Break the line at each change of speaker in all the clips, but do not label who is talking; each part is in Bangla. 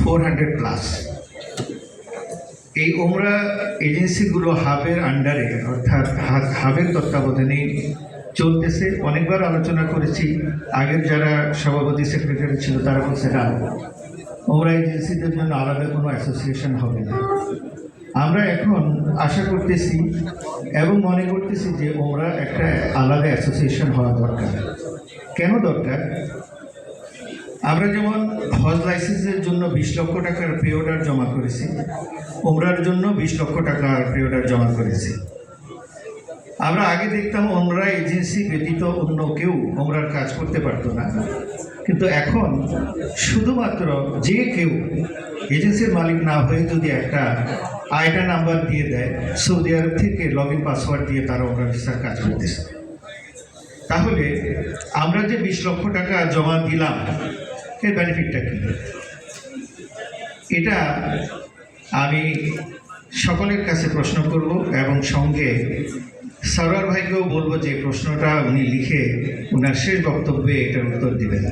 ফোর হান্ড্রেড প্লাস এই ওমরা এজেন্সিগুলো হাবের আন্ডারে, অর্থাৎ হাবের তত্ত্বাবধানে চলতেছে। অনেকবার আলোচনা করেছি। আগের যারা সভাপতি সেক্রেটারি ছিল, তারা বলছে, না ওমরা এজেন্সিদের জন্য আলাদা কোনো অ্যাসোসিয়েশন হবে না। আমরা এখন আশা করতেছি এবং মনে করতেছি যে ওমরা একটা আলাদা অ্যাসোসিয়েশন হওয়া দরকার। কেন দরকার? আমরা যেমন হজ লাইসেন্সের জন্য বিশ লক্ষ টাকার পে অর্ডার জমা করেছি ওমরার জন্য বিশ লক্ষ টাকার পে অর্ডার জমা করেছি। আমরা আগে দেখতাম ওমরা এজেন্সি ব্যতীত অন্য কেউ ওমরার কাজ করতে পারতো না। কিন্তু এখন শুধুমাত্র যে কেউ এজেন্সির মালিক না হয়ে যদি একটা আইটা নাম্বার দিয়ে দেয়, সৌদি আরব থেকে লগ ইন পাসওয়ার্ড দিয়ে তারা ওমরা ভিসার কাজ করতেছে। তাহলে আমরা যে বিশ লক্ষ টাকা জমা দিলাম এর বেনিফিটটা কি? এটা আমি সকলের কাছে প্রশ্ন করব এবং সঙ্গে সরোয়ার ভাইকেও বলব যে প্রশ্নটা উনি লিখে ওনার শেষ বক্তব্যে এটার উত্তর দেবেন।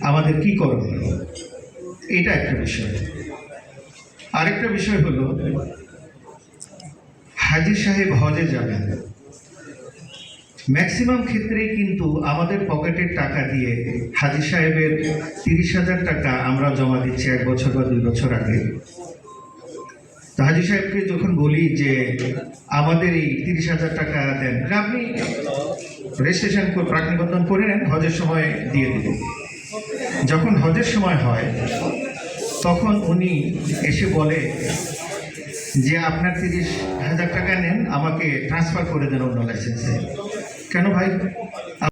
আমাদের কি করণীয়? এটা একটা বিষয়। আরেকটা বিষয় হলো, হাজি সাহেব হজে যাবেন। ম্যাক্সিমাম ক্ষেত্রেই কিন্তু আমাদের পকেটের টাকা দিয়ে হাজি সাহেবের তিরিশ হাজার টাকা আমরা জমা দিচ্ছি এক বছর বা দুই বছর আগে। হাজি সাহেবকে যখন বলি যে, আমাদের এই তিরিশ হাজার টাকা দেন। আপনি রেজিস্ট্রেশন প্রাক নিবন্ধন করে নেন, হজের সময় দিয়ে দেব। যখন হজের সময় হয়, তখন উনি এসে বলে যে, আপনার তিরিশ হাজার টাকা নেন, আমাকে ট্রান্সফার করে দেন অন্য লাইসেন্সে কেন ভাই?